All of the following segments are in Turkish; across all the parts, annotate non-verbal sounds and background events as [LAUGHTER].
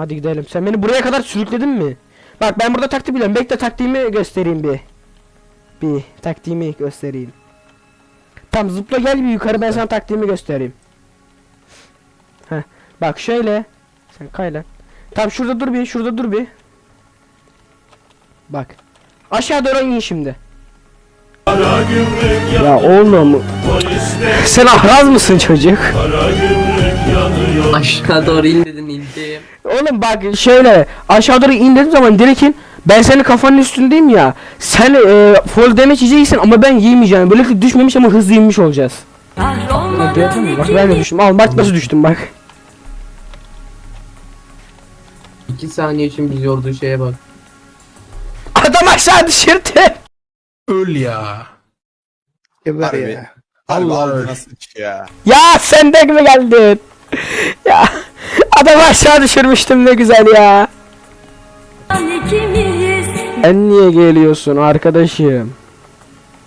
Hadi gidelim. Sen beni buraya kadar sürükledin mi? Bak ben burada taktik biliyorum. Bekle taktiğimi göstereyim bir. Bir taktiğimi göstereyim. Tam zıpla gel bir yukarı ben sana taktiğimi göstereyim. Heh. Bak şöyle. Sen kay lan. Tam şurada dur bir, şurada dur bir. Bak. Aşağı doğru in şimdi. Ya oğlum. Sen ahraz mısın çocuk? Aşağı doğru in dedin indim. Oğlum bak şöyle aşağı doğru in dediğim zaman direkt in. Ben senin kafanın üstündeyim ya. Sen e, full damage yiyeceksin ama ben yiyemeyeceğim. Böylelikle düşmemiş ama hızlı inmiş olacağız. Gördün mü? Bak ben de düştüm. Al bak nasıl düştüm bak. 2 saniye için bizi yorduğu şeye bak. Adam aşağı düşürdü. Öl ya. Geber Harbi. ya. Allah Allah Allah nasıl ya. Ya sen de mi geldin? Ya adam aşağı düşürmüştüm ne güzel ya. Sen niye geliyorsun arkadaşım?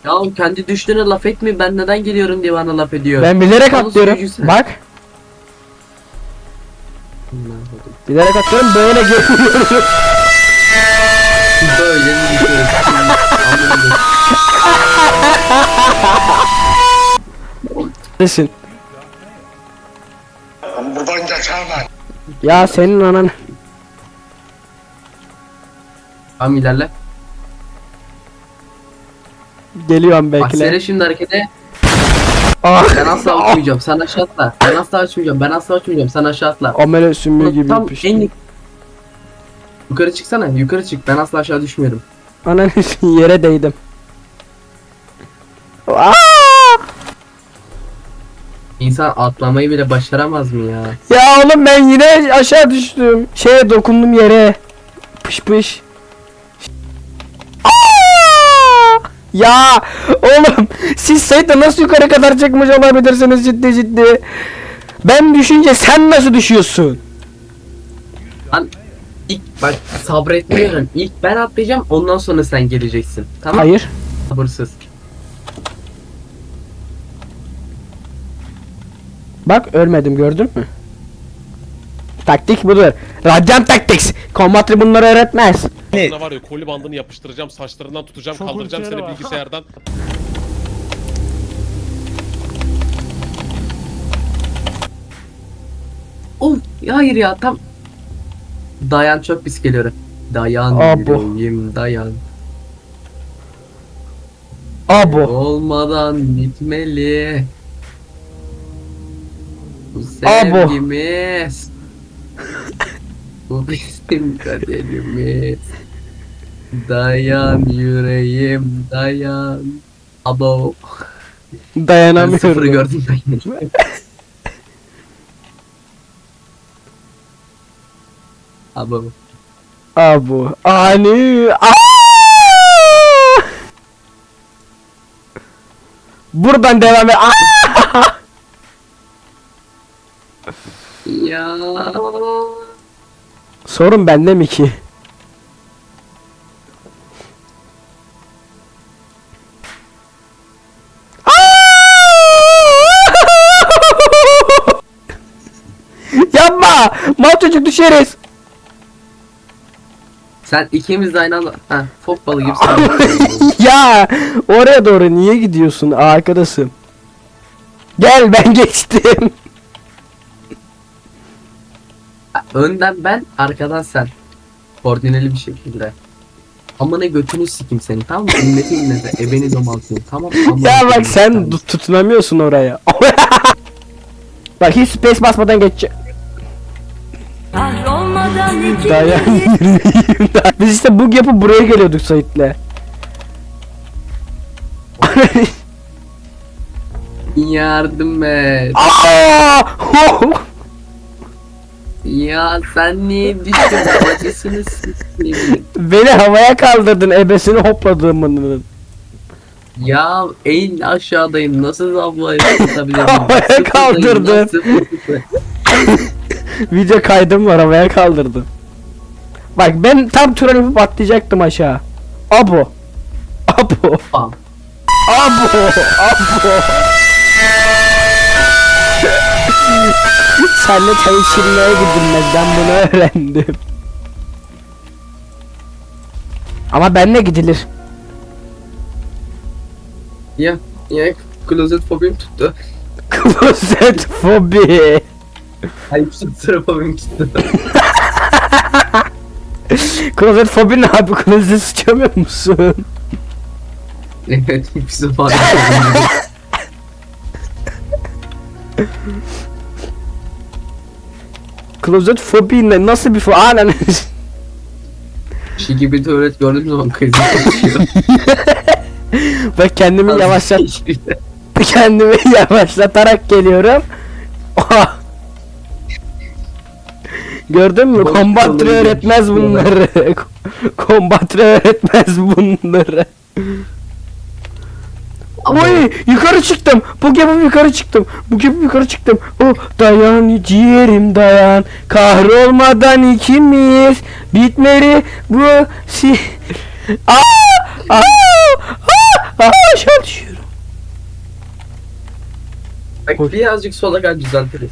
Ya oğlum kendi düştüğüne laf etme ben neden geliyorum diye bana laf ediyor. Ben bilerek Yalnız atlıyorum. Bak. Bilerek atlıyorum böyle geliyorum. Böyle mi düşüyoruz? Anlamadım. Nesin? Ya senin anan. Tamam ilerle. Geliyorum bekle. şimdi harekete. Ah. Ben asla uçmayacağım. Sen aşağı atla. Ben asla uçmayacağım. Ben asla uçmayacağım. Sen aşağı atla. Amele sümüğü gibi Tam yapış. en Yukarı çıksana. Yukarı çık. Ben asla aşağı düşmüyorum. Ananı yere değdim. Aa! İnsan atlamayı bile başaramaz mı ya? Ya oğlum ben yine aşağı düştüm. Şeye dokundum yere. Pış pış. Aa! Ya oğlum siz Sait'le nasıl yukarı kadar çıkmış olabilirsiniz ciddi ciddi. Ben düşünce sen nasıl düşüyorsun? Lan ilk bak sabretmiyorum. İlk ben atlayacağım ondan sonra sen geleceksin. Tamam Hayır. Sabırsız. Bak ölmedim gördün mü? Taktik budur. Radyant Tactics. Combatri bunları öğretmez. Sana var ya koli bandını yapıştıracağım, saçlarından tutacağım, kaldıracağım seni bilgisayardan. [LAUGHS] Of ya hayır ya tam Dayan çok pis geliyor. Dayan Abo. yüreğim dayan. Abo. Olmadan bitmeli. Sevgimiz. Bu bizim kaderimiz. Dayan yüreğim dayan. Abo. Ben sıfırı Dayanamıyorum. gördüm ben. Abo. Abo. Ani. Aa! Buradan devam et. Aa! Ya. Sorun bende mi ki? [LAUGHS] Yapma! Mal çocuk düşeriz. Sen ikimiz de aynı anda ha, fok balı gibisin. [LAUGHS] ya oraya doğru niye gidiyorsun arkadaşım? Gel ben geçtim. Önden ben, arkadan sen. Koordineli bir şekilde. Amına götünü sikim seni tamam mı? Milleti millete, ebeni domaltayım tamam mı? Ya bak sen tut- tutunamıyorsun oraya. [LAUGHS] bak hiç space basmadan. Kahrolmadan iki Dayan yürüyeyim. [LAUGHS] Biz işte bug yapıp buraya geliyorduk Sait'le. [LAUGHS] Yardım et. Aa! Ya sen niye düştün? [LAUGHS] Bacısını sikeyim. Beni havaya kaldırdın ebesini hopladığımın. Ya en aşağıdayım. Nasıl [LAUGHS] havaya tutabilirim? Havaya kaldırdın. [LAUGHS] Video kaydım var havaya kaldırdım. Bak ben tam tren yapıp atlayacaktım aşağı. Abo. Abo. Abo. Abo. Seninle çay içilmeye gidilmez. Ben bunu öğrendim. Ama benle gidilir. Ya ya klozet fobim tuttu. [LAUGHS] Klozet fobi. Ayıp sıra fobim tuttu. [LAUGHS] Klozet fobi ne abi? Klozet sıçamıyor musun? evet fobim. Klozet [LAUGHS] fobi ne? Nasıl bir fobi? Anan. Şey gibi tuvalet gördüğüm zaman kızım kaçıyor. [LAUGHS] Bak kendimi yavaşlat [LAUGHS] kendimi yavaşlatarak geliyorum. Oha. Gördün mü? Kombatri yolları öğretmez bunları. [LAUGHS] Kombatri öğretmez bunları. Oy yukarı çıktım. Bu gibi yukarı çıktım. Bu gibi yukarı çıktım. Oh dayan ciğerim dayan. Kahrolmadan ikimiz bitmeli bu si. Aa! Aa! Aa! Aa! Aşağı düşüyorum. Bak birazcık sola gel düzeltiriz.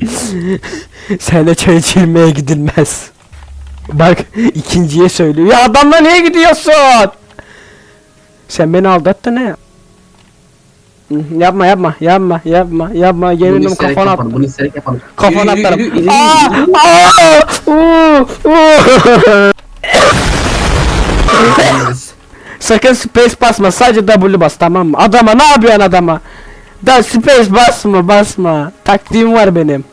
[LAUGHS] Seninle çay içilmeye gidilmez. Bak [LAUGHS] ikinciye söylüyor. Ya adamla niye gidiyorsun? Sen beni aldattın ne? Yapma yapma yapma yapma yapma gelinim kafana yapalım. Bunu isterek yapalım. Kafana! Yürüyürüz. [LAUGHS] Sakın space basma sadece W bas tamam mı? Adama ne yapıyorsun adama? Da space basma basma. Taktiğim var benim.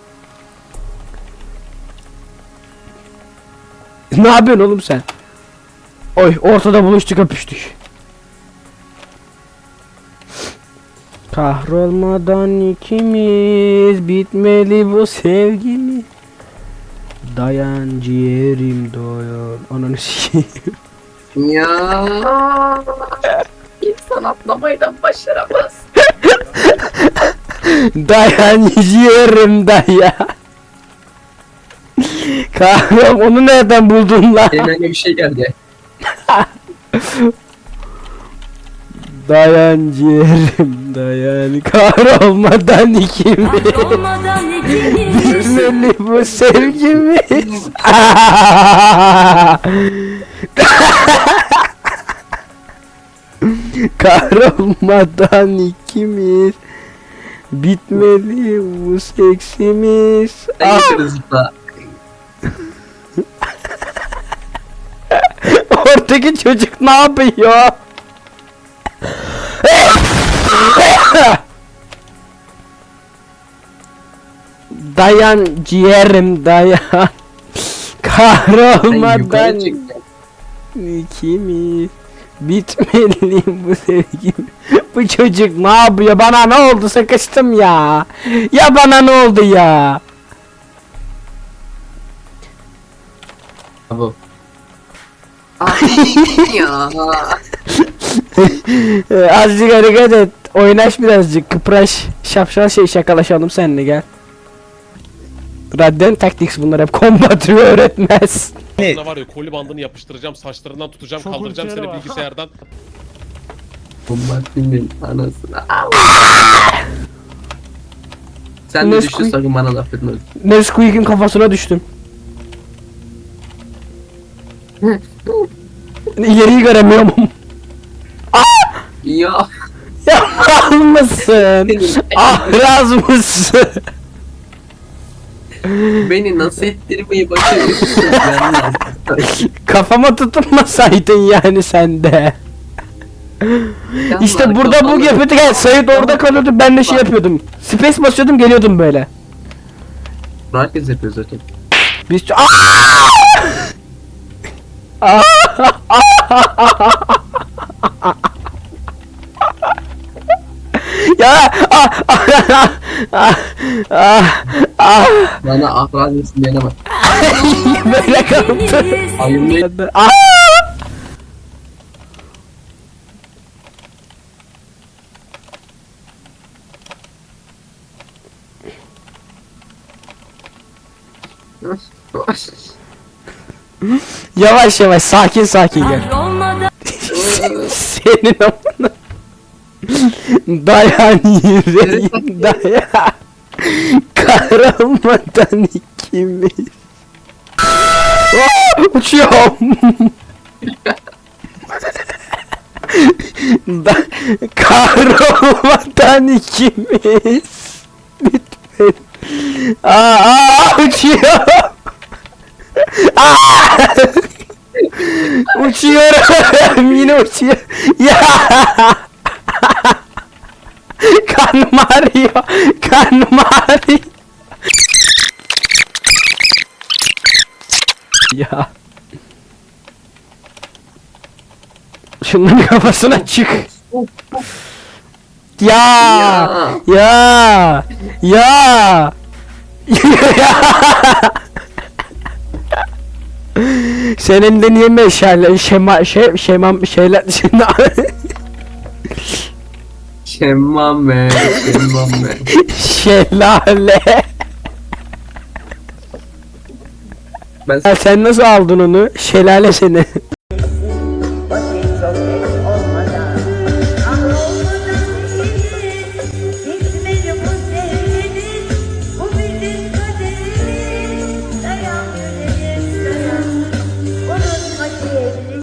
[LAUGHS] Ne yapıyorsun oğlum sen? Oy ortada buluştuk öpüştük. Kahrolmadan ikimiz bitmeli bu sevgimiz. Dayan ciğerim doyan. Ananı sikeyim. Ya. [LAUGHS] İnsan atlamayı da başaramaz. [LAUGHS] Dayan ciğerim daya. Kahram onu nereden buldun lan? Elimden bir şey geldi. [LAUGHS] Dayan ciğerim dayan kahrolmadan ikimiz. Olmadan ikimiz Bilmeli bu sevgimiz. [LAUGHS] [LAUGHS] Kahrolmadan ikimiz. Bitmeli bu seksimiz. En Ah! zıpla. Oradaki çocuk ne yapıyor? dayan ciğerim dayan. Kahrolmadan yukarı çıktın. ikimiz bitmeli bu sevgim. Bu çocuk ne yapıyor? Bana ne oldu? Sıkıştım ya. Ya bana ne oldu ya? Bu. Ya. [LAUGHS] Azıcık hareket et. Oynaş birazcık. Kıpraş. Şapşal şey şakalaşalım seninle gel. Radden Tactics bunlar hep kombatri [LAUGHS] öğretmez. Sana var ya koli bandını yapıştıracağım, saçlarından tutacağım, kaldıracağım seni bilgisayardan. [LAUGHS] Bombardimin anasını. Sen de Nesquik- düştün sakın bana laf etme. Nesquik'in kafasına düştüm. İleriyi göremiyorum. Ya. ya mal mısın? Ahraz mısın? Beni nasıl ettirmeyi başarıyorsun ya. [LAUGHS] Kafama tutunmasaydın yani sen de. İşte burada bu yapıyorduk. Yani Sayit orada kalıyordu ben de şey yapıyordum. Space basıyordum geliyordum böyle. Herkes yapıyor zaten. Biz Aa! Ya ah, ah, ah, ah, ah, Bana ahraz mısın diyene bak. [LAUGHS] böyle ikimiz Ayımlı Ah! Yavaş yavaş sakin sakin gel. Senin amına. Dayan yüreğim dayan. Karamandan ikimiz. Uçuyorum. da, kahramandan ikimiz. Lütfen. Aa, aa uçuyorum. [LAUGHS] Uçuyorum. [LAUGHS] Yine uçuyor. Ya. [LAUGHS] Karnım ağrıyor. Karnım ağrıyor. Ya. Şunların kafasına çık. Ya. Ya. Ya. Ya. Senin de niye meşale şema şey şemam şeyler şimdi Şemmame, şemmame. şelale. Ben Ya sen nasıl aldın onu? Şelale seni.